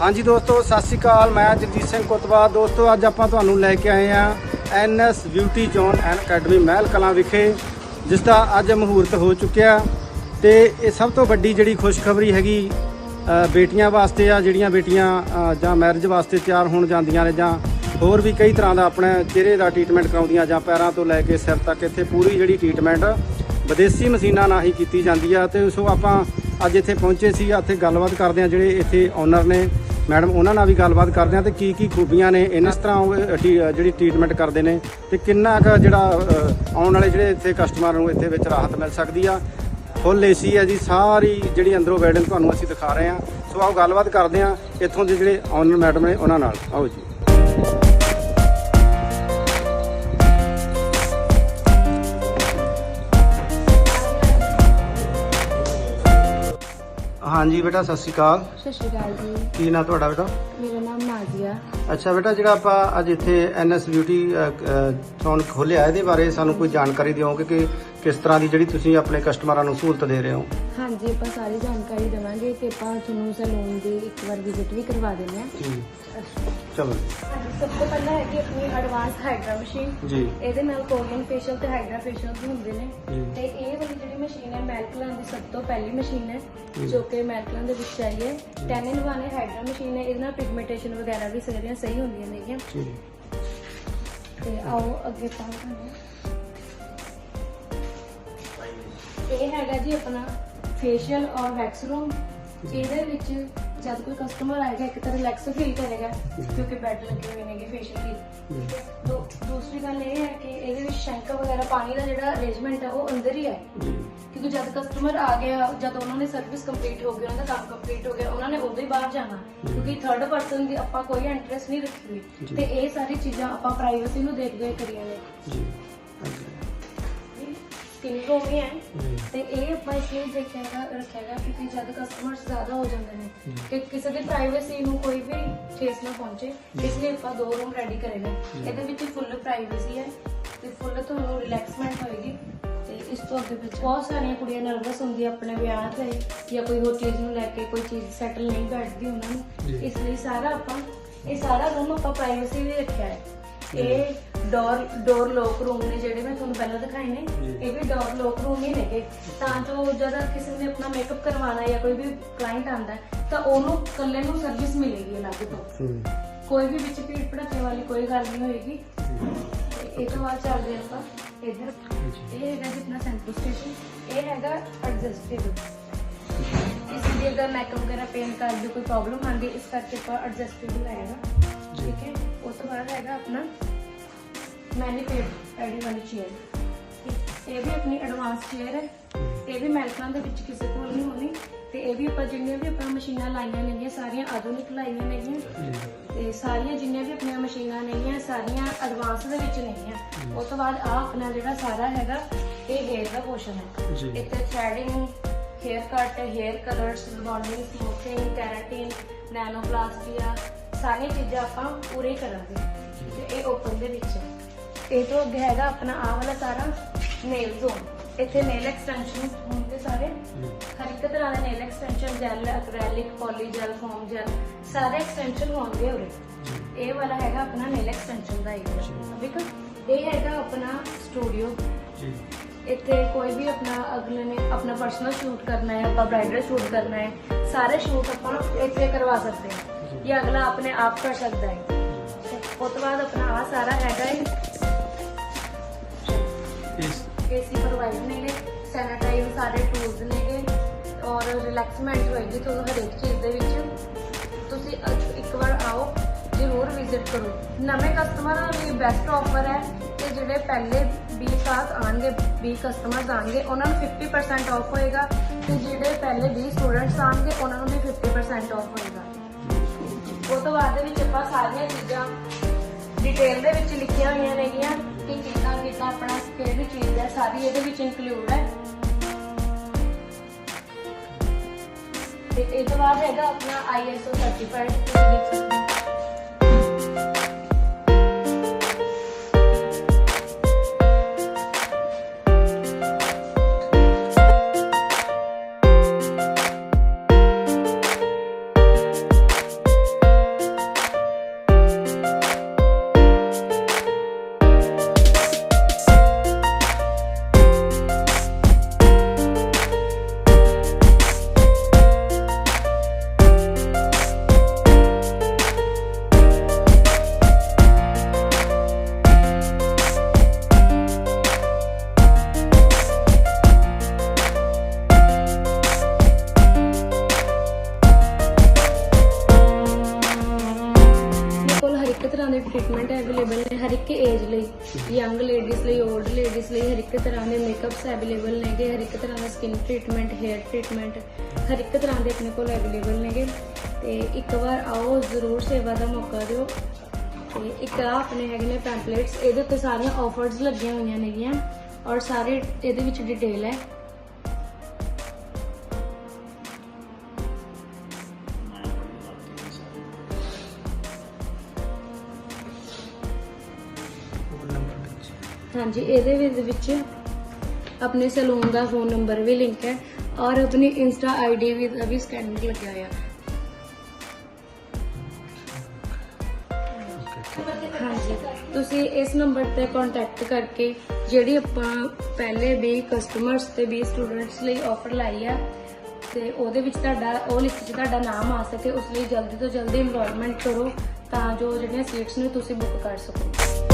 ਹਾਂਜੀ ਦੋਸਤੋ, ਸਤਿ ਸ਼੍ਰੀ ਅਕਾਲ। ਮੈਂ ਜਗਜੀਤ ਸਿੰਘ ਕੁਤਵਾ। ਦੋਸਤੋ, ਅੱਜ ਆਪਾਂ ਤੁਹਾਨੂੰ ਲੈ ਕੇ ਆਏ ਆ NS beauty zone and academy Mehal Kalan ਵਿਖੇ, ਜਿਸ ਦਾ ਅੱਜ ਮਹੂਰਤ ਹੋ ਚੁੱਕਿਆ ਤੇ ਇਹ ਸਭ ਤੋਂ ਵੱਡੀ ਜਿਹੜੀ ਖੁਸ਼ਖਬਰੀ ਹੈਗੀ ਬੇਟੀਆਂ ਵਾਸਤੇ ਆ, ਜਿਹੜੀਆਂ ਬੇਟੀਆਂ ਜਾਂ ਮੈਰਿਜ ਵਾਸਤੇ ਤਿਆਰ ਹੋਣ ਜਾਂਦੀਆਂ ਨੇ, ਜਾਂ ਹੋਰ ਵੀ ਕਈ ਤਰ੍ਹਾਂ ਦਾ ਆਪਣੇ ਚਿਹਰੇ ਦਾ ਟ੍ਰੀਟਮੈਂਟ ਕਰਾਉਂਦੀਆਂ, ਜਾਂ ਪੈਰਾਂ ਤੋਂ ਲੈ ਕੇ ਸਿਰ ਤੱਕ, ਇੱਥੇ ਪੂਰੀ ਜਿਹੜੀ ਟ੍ਰੀਟਮੈਂਟ ਵਿਦੇਸ਼ੀ ਮਸ਼ੀਨਾਂ ਨਾਲ ਹੀ ਕੀਤੀ ਜਾਂਦੀ ਆ। ਤੇ ਸੋ ਆਪਾਂ ਅੱਜ ਇੱਥੇ ਪਹੁੰਚੇ ਸੀ ਇੱਥੇ ਗੱਲਬਾਤ ਕਰਦੇ ਆ, ਜਿਹੜੇ ਇੱਥੇ ਓਨਰ ਨੇ। ਮੈਡਮ ਉਹਨਾਂ ਨਾਲ ਵੀ ਗੱਲਬਾਤ ਕਰਦੇ ਆ ਤੇ ਕੀ ਕੀ ਖੂਬੀਆਂ ਨੇ ਇਹਨਾਂ ਤਰ੍ਹਾਂ ਉਹ, ਟੀ- ਜਿਹੜੀ ਟ੍ਰੀਟਮੈਂਟ ਕਰਦੇ ਨੇ ਤੇ ਕਿੰਨਾ ਕੁ ਜਿਹੜਾ ਅ, ਆਉਣ ਵਾਲੇ ਜਿਹੜੇ ਇੱਥੇ ਕਸਟਮਰ ਨੂੰ ਇੱਥੇ ਵਿੱਚ ਰਾਹਤ ਮਿਲ ਸਕਦੀ ਆ। ਫੁੱਲ ਏਸੀ ਹੈ ਜੀ ਸਾਰੀ ਜਿਹੜੀ ਅੰਦਰੋਂ ਬਿਲਡਿੰਗ ਤੁਹਾਨੂੰ ਅਸੀਂ ਦਿਖਾ ਰਹੇ ਹਾਂ। ਸੋ ਆਓ ਗੱਲਬਾਤ ਕਰਦੇ ਹਾਂ ਇੱਥੋਂ ਦੇ ਜਿਹੜੇ ਓਨਰ ਮੈਡਮ ਨੇ ਉਹਨਾਂ ਨਾਲ। ਆਓ ਜੀ। ਹਾਂਜੀ ਬੇਟਾ ਸਤਿ ਸ਼੍ਰੀ ਅਕਾਲ। ਸਤਿ ਸ਼੍ਰੀ ਅਕਾਲ ਜੀ। ਕੀ ਨਾਂ ਤੁਹਾਡਾ ਬੇਟਾ? ਮੇਰਾ ਨਾਮ ਨਾਜ਼ੀਆ। ਅੱਛਾ ਬੇਟਾ ਜਿਹੜਾ ਆਪਾਂ ਅੱਜ ਇੱਥੇ ਐਨਐਸ ਬਿਊਟੀ ਜ਼ੋਨ ਖੋਲਿਆ ਇਹਦੇ ਬਾਰੇ ਸਾਨੂੰ ਕੋਈ ਜਾਣਕਾਰੀ ਦਿਓਗੇ ਕਿ ਕਿਸ ਤਰ੍ਹਾਂ ਦੀ ਜਿਹੜੀ ਤੁਸੀਂ ਆਪਣੇ ਕਸਟਮਰਾਂ ਨੂੰ ਸਹੂਲਤ ਦੇ ਰਹੇ ਹੋ? ਹਾਂਜੀ ਆਪਾਂ ਸਾਰੀ ਜਾਣਕਾਰੀ ਦੇਵਾਂਗੇ ਤੇ ਆਪਾਂ ਤੁਹਾਨੂੰ ਸੈਲੂਨ ਦੀ ਇੱਕ ਵਾਰ ਵਿਜ਼ਿਟ ਵੀ ਕਰਵਾ ਦਿੰਦੇ ਹਾਂ। ਜੀ। ਚਲੋ। ਹਾਂਜੀ, ਸਭ ਤੋਂ ਪਹਿਲਾਂ ਹੈਗੀ ਆਪਣੀ ਐਡਵਾਂਸ ਹਾਈਡਰਾ ਮਸ਼ੀਨ ਜੀ। ਇਹਦੇ ਨਾਲ ਕੋਰੀਅਨ ਫੇਸ਼ੀਅਲ ਤੇ ਹਾਈਡਰਾ ਫੇਸ਼ੀਅਲ ਵੀ ਹੁੰਦੇ ਨੇ। ਜੀ। ਤੇ ਇਹ ਵਾਲੀ ਜਿਹੜੀ ਮਸ਼ੀਨ ਹੈ ਮੈਲਕਲਾਂ ਦੀ ਸਭ ਤੋਂ ਪਹਿਲੀ ਮਸ਼ੀਨ ਹੈ ਜੀ। ਜੋ ਕਿ ਮੈਲਕਲਾਂ ਦੇ ਵਿੱਚ ਆਈ ਹੈ। 10 in 1 ਹੈ ਹਾਈਡਰਾ ਮਸ਼ੀਨ ਹੈ। ਇਹਦੇ ਨਾਲ ਪਿਗਮੈਂਟੇਸ਼ਨ ਵਗੈਰਾ ਵੀ ਸਾਰੀਆਂ ਸਹੀ ਹੁੰਦੀਆਂ ਨੇਗੀਆਂ। ਜੀ। ਤੇ ਆਓ ਅੱਗੇ ਪਾਉਂਦੇ ਇਹ ਹੈਗਾ ਜੀ ਆਪਣਾ ਫੇਸ਼ੀਅਲ ਔਰ ਵੈਕਸ ਰੂਮ ਇਹਦੇ ਵਿੱਚ ਜਦ ਕੋਈ ਕਸਟਮਰ ਆਏਗਾ ਇੱਕ ਤਾਂ ਰਿਲੈਕਸ ਫੀਲ ਕਰੇਗਾ ਕਿਉਂਕਿ ਬੈੱਡ ਲੱਗੇ ਹੋਏ ਨੇਗੇ ਫੇਸ਼ੀਅਲ ਲਈ। ਦੋ ਦੂਸਰੀ ਗੱਲ ਇਹ ਹੈ ਕਿ ਇਹਦੇ ਵਿੱਚ ਸ਼ੈਂਕਰ ਵਗੈਰਾ ਪਾਣੀ ਦਾ ਜਿਹੜਾ ਅਰੇਂਜਮੈਂਟ ਹੈ ਉਹ ਅੰਦਰ ਹੀ ਹੈ ਕਿਉਂਕਿ ਜਦ ਕਸਟਮਰ ਆ ਗਿਆ ਜਦ ਉਹਨਾਂ ਨੇ ਸਰਵਿਸ ਕੰਪਲੀਟ ਹੋ ਗਈ ਉਹਨਾਂ ਦਾ ਕੰਮ ਕੰਪਲੀਟ ਹੋ ਗਿਆ ਉਹਨਾਂ ਨੇ ਉਦੋਂ ਹੀ ਬਾਹਰ ਜਾਣਾ ਕਿਉਂਕਿ ਥਰਡ ਪਰਸਨ ਦੀ ਆਪਾਂ ਕੋਈ ਇੰਟਰਸਟ ਨਹੀਂ ਰੱਖੀ ਹੋਈ। ਤੇ ਇਹ ਸਾਰੀ ਚੀਜ਼ਾਂ ਆਪਾਂ ਪ੍ਰਾਈਵੇਸੀ ਨੂੰ ਦੇਖਦੇ ਹੋਏ ਕਰੀਆਂ ਨੇ। ਸਕਿਨ ਹੀ ਹੈ। ਜੀ ਤੇ ਇਹ ਆਪਾਂ ਇਸ ਲਈ ਦੇਖਿਆਗਾ ਰੱਖਿਆਗਾ ਕਿਉਂਕਿ ਜਦ ਕਸਟਮਰਸ ਜ਼ਿਆਦਾ ਹੋ ਜਾਂਦੇ ਨੇ ਕਿ ਕਿਸੇ ਦੀ ਪ੍ਰਾਈਵੇਸੀ ਨੂੰ ਕੋਈ ਵੀ ਠੇਸ ਨਾ ਪਹੁੰਚੇ ਇਸ ਲਈ ਆਪਾਂ ਦੋ ਰੂਮ ਰੈਡੀ ਕਰੇ ਇਹਦੇ ਵਿੱਚ ਫੁੱਲ ਪ੍ਰਾਈਵੇਸੀ ਹੈ ਤੇ ਫੁੱਲ ਤੁਹਾਨੂੰ ਰਿਲੈਕਸਮੈਂਟ ਹੋਏਗੀ। ਤੇ ਇਸ ਤੋਂ ਅੱਗੇ ਵਿੱਚ ਬਹੁਤ ਸਾਰੀਆਂ ਕੁੜੀਆਂ ਨਰਵਸ ਹੁੰਦੀਆਂ ਆਪਣੇ ਵਿਆਹ ਤੇ ਜਾਂ ਕੋਈ ਹੋਰ ਚੀਜ਼ ਨੂੰ ਲੈ ਕੇ ਕੋਈ ਚੀਜ਼ ਸੈਟਲ ਨਹੀਂ ਬੈਠਦੀ ਉਹਨਾਂ। ਨੂੰ। ਇਸ ਲਈ ਸਾਰਾ ਆਪਾਂ ਇਹ ਸਾਰਾ ਰੂਮ ਆਪਾਂ ਪ੍ਰਾਈਵੇਸੀ ਲਈ ਰੱਖਿਆ ਹੈ। ਇਹ ਡੋਰ ਡੋਰ ਲੋਕ ਰੂਮ ਨੇ ਜਿਹੜੇ ਮੈਂ ਤੁਹਾਨੂੰ ਪਹਿਲਾਂ ਦਿਖਾਏ ਨੇ। ਇਹ ਵੀ ਡੋਰ ਲੋਕ ਰੂਮ ਹੀ ਨੇਗੇ। ਤਾਂ ਜੋ ਜਦ ਕਿਸੇ ਨੇ ਆਪਣਾ ਮੇਕਅਪ ਕਰਵਾਉਣਾ ਜਾਂ ਕੋਈ ਵੀ ਕਲਾਇੰਟ ਆਂਦਾ ਤਾਂ ਉਹਨੂੰ ਇਕੱਲੇ ਨੂੰ ਸਰਵਿਸ ਮਿਲੇਗੀ ਅਲੱਗ ਤੋਂ। ਹੂੰ ਕੋਈ ਵੀ ਵਿੱਚ ਭੀੜ ਭੜਕੇ ਵਾਲੀ ਕੋਈ ਗੱਲ ਨਹੀਂ ਹੋਏਗੀ। ਇਹ ਤੋਂ ਬਾਅਦ ਚੱਲਦੇ ਆਪਾਂ ਇਧਰ। ਇਹ ਹੈਗਾ ਜੀ ਆਪਣਾ ਸੈਂਟਰ ਸਟੇਸ਼ਨ ਇਹ ਹੈਗਾ ਐਡਜਸਟੇਬਲ ਇਸ ਲਈ ਅਗਰ ਮੇਕਅਪ ਵਗੈਰਾ ਪੇਨ ਕਰ ਦੀ ਕੋਈ ਪ੍ਰੋਬਲਮ ਆਂਦੀ ਇਸ ਕਰਕੇ ਆਪਾਂ ਐਡਜਸਟੇਬਲ ਆਏਗਾ ਠੀਕ ਹੈ? ਉਸ ਤੋਂ ਬਾਅਦ ਹੈਗਾ ਆਪਣਾ ਮੈਨੀਪੇਡ ਐਡੀ ਵਾਲੀ ਚੇਅਰ ਇਹ ਵੀ ਆਪਣੀ ਐਡਵਾਂਸ ਚੇਅਰ ਹੈ। ਇਹ ਵੀ ਮੈਲਕਾਂ ਦੇ ਵਿੱਚ ਕਿਸੇ ਕੋਲ ਨਹੀਂ ਹੋਣੀ। ਤੇ ਇਹ ਵੀ ਆਪਾਂ ਜਿੰਨੀਆਂ ਵੀ ਆਪਾਂ ਮਸ਼ੀਨਾਂ ਲਾਈਆਂ ਨੇਗੀਆਂ ਸਾਰੀਆਂ ਆਧੁਨਿਕ ਲਾਈਆਂ ਨੇਗੀਆਂ। ਤੇ ਸਾਰੀਆਂ ਜਿੰਨੀਆਂ ਵੀ ਆਪਣੀਆਂ ਮਸ਼ੀਨਾਂ ਨੇਗੀਆਂ ਸਾਰੀਆਂ ਐਡਵਾਂਸ ਦੇ ਵਿੱਚ ਨੇਗੀਆਂ। ਉਸ ਤੋਂ ਬਾਅਦ ਆ ਆਪਣਾ ਜਿਹੜਾ ਸਾਰਾ ਹੈਗਾ ਇਹ ਹੇਅਰ ਦਾ ਪੋਰਸ਼ਨ ਹੈ। ਇੱਥੇ threading haircut hair colours rebonding smoothing keratin nanoplastia ਸਾਰੀਆਂ ਚੀਜ਼ਾਂ ਆਪਾਂ ਪੂਰੇ ਕਰਾਂਗੇ। ਤੇ ਇਹ ਓਪਨ ਦੇ ਵਿੱਚ ਹੈ। ਇਹ ਤੋਂ ਅੱਗੇ ਹੈਗਾ ਆਪਣਾ ਆਹ ਵਾਲਾ ਸਾਰਾ ਨੇਲ ਜ਼ੋਨ ਇੱਥੇ ਨੇਲ ਐਕਸਟੈਂਸ਼ਨ ਹੋਣਗੇ ਸਾਰੇ। ਹਰ ਇੱਕ ਤਰ੍ਹਾਂ ਦੇ nail extension gel acrylic poly gel foam gel ਸਾਰੇ ਐਕਸਟੈਂਸ਼ਨ ਹੋਣਗੇ ਉਰੇ। ਇਹ ਵਾਲਾ ਹੈਗਾ ਆਪਣਾ ਨੇਲ ਐਕਸਟੈਂਸ਼ਨ ਦਾ ਏਰੀਆ ਹੈ ਇਹ ਹੈਗਾ ਆਪਣਾ ਸਟੂਡੀਓ ਜੀ। ਇੱਥੇ ਕੋਈ ਵੀ ਆਪਣਾ ਅਗਲੇ ਨੇ ਆਪਣਾ ਪਰਸਨਲ ਸ਼ੂਟ ਕਰਨਾ ਹੈ ਆਪਾਂ ਬ੍ਰਾਈਡਲ ਸ਼ੂਟ ਕਰਨਾ ਹੈ ਸਾਰੇ ਸ਼ੂਟ ਆਪਾਂ ਇੱਥੇ ਕਰਵਾ ਸਕਦੇ ਹਾਂ। ਜਾਂ। ਅਗਲਾ ਆਪਣੇ ਆਪ ਕਰ ਸਕਦਾ ਹੈ। ਉਸ ਤੋਂ ਬਾਅਦ ਆਪਣਾ ਆ ਸਾਰਾ ਹੈਗਾ ਹੈ। ਸਾਰੇ ਟੂਲਸ ਨੇਗੇ ਔਰ ਰਿਲੈਕਸਮੈਂਟ ਹੋਏਗੀ ਤੁਹਾਨੂੰ ਹਰੇਕ ਚੀਜ਼ ਦੇ ਵਿੱਚ। ਤੁਸੀਂ ਇੱਕ ਵਾਰ ਆਓ, ਜ਼ਰੂਰ ਵਿਜ਼ਿਟ ਕਰੋ। ਨਵੇਂ ਕਸਟਮਰਾਂ ਲਈ ਬੈਸਟ ਆਫਰ ਹੈ ਤੇ ਜਿਹੜੇ ਪਹਿਲੇ 20 ਸਾਥ ਆਣਗੇ 20 ਕਸਟਮਰਸ ਆਣਗੇ ਉਹਨਾਂ ਨੂੰ 50% ਆਫ ਹੋਏਗਾ ਤੇ ਜਿਹੜੇ ਪਹਿਲੇ 20 ਸਟੂਡੈਂਟਸ ਆਣਗੇ ਉਹਨਾਂ ਨੂੰ ਵੀ 50% ਆਫ ਹੋਏਗਾ। ਉਹ ਤੋਂ ਬਾਅਦ ਦੇ ਵਿੱਚ ਆਪਾਂ ਸਾਰੀਆਂ ਚੀਜ਼ਾਂ ਡਿਟੇਲ ਦੇ ਵਿੱਚ ਲਿਖੀਆਂ ਹੋਈਆਂ ਨੇਗੀਆਂ ਕਿ ਕਿੰਨਾ ਕਿੰਨਾ ਆਪਣਾ ਕਿਹੜੀ ਚੀਜ਼ ਹੈ, ਸਾਰੀ ਇਹਦੇ ਵਿੱਚ ਇਨਕਲੂਡ ਹੈ। ਤੇ ਇਹ ਤੋਂ ਬਾਅਦ ਹੈਗਾ ਆਪਣਾ ISO ਸਰਟੀਫਾਈਡ ਇੱਕ ਏਜ ਲਈ ਯੰਗ ਲੇਡੀਜ਼ ਲਈ 올ਡ ਲੇਡੀਜ਼ ਲਈ ਹਰ ਇੱਕ ਤਰ੍ਹਾਂ ਦੇ ਮੇਕਅਪਸ ਅਵੇਲੇਬਲ ਨੇਗੇ, ਹਰ ਇੱਕ ਤਰ੍ਹਾਂ ਦਾ ਸਕਿਨ ਟ੍ਰੀਟਮੈਂਟ ਹੇਅਰ ਟ੍ਰੀਟਮੈਂਟ ਹਰ ਇੱਕ ਤਰ੍ਹਾਂ ਦੇ ਆਪਣੇ ਕੋਲ ਅਵੇਲੇਬਲ ਨੇਗੇ। ਤੇ ਇੱਕ ਵਾਰ ਆਓ, ਜ਼ਰੂਰ ਸੇਵਾ ਦਾ ਮੌਕਾ ਦਿਓ। ਤੇ ਇੱਕ ਆ ਆਪਣੇ ਹੈਗੇ ਨੇ ਪੈਂਪਲੇਟਸ ਇਹਦੇ ਉੱਤੇ ਸਾਰੀਆਂ ਆਫਰਸ ਲੱਗੀਆਂ ਹੋਈਆਂ ਨੇਗੀਆਂ ਔਰ ਸਾਰੇ ਇਹਦੇ ਵਿੱਚ ਡਿਟੇਲ ਹੈ। ਹਾਂਜੀ, ਇਹਦੇ ਵਿੱਚ- ਆਪਣੇ ਸੈਲੂਨ ਦਾ ਫੋਨ ਨੰਬਰ ਵੀ ਲਿੰਕ ਹੈ ਔਰ ਆਪਣੀ ਇੰਸਟਾ ਆਈਡੀ ਵੀ, ਦਾ ਵੀ ਸਕੈਨਰ ਲੱਗਿਆ ਹੋਇਆ। ਹਾਂਜੀ, ਤੁਸੀਂ ਇਸ ਨੰਬਰ ਤੇ ਕੰਟੈਕਟ ਕਰਕੇ ਜਿਹੜੀ ਆਪਾਂ ਪਹਿਲੇ ਵੀ ਕਸਟਮਰਸ ਤੇ ਵੀ ਸਟੂਡੈਂਟਸ ਲਈ ਆਫਰ ਲਾਈ ਆ, ਤੇ ਉਹਦੇ ਵਿੱਚ ਤੁਹਾਡਾ, ਉਹ ਲਿਸਟ 'ਚ ਤੁਹਾਡਾ ਨਾਮ ਆ ਸਕੇ, ਉਸ ਲਈ ਜਲਦੀ ਤੋਂ ਜਲਦੀ ਇਨਰੋਲਮੈਂਟ ਕਰੋ ਤਾਂ ਜੋ ਜਿਹੜੀਆਂ ਸੀਟਸ ਨੇ ਤੁਸੀਂ ਬੁੱਕ ਕਰ ਸਕੋ।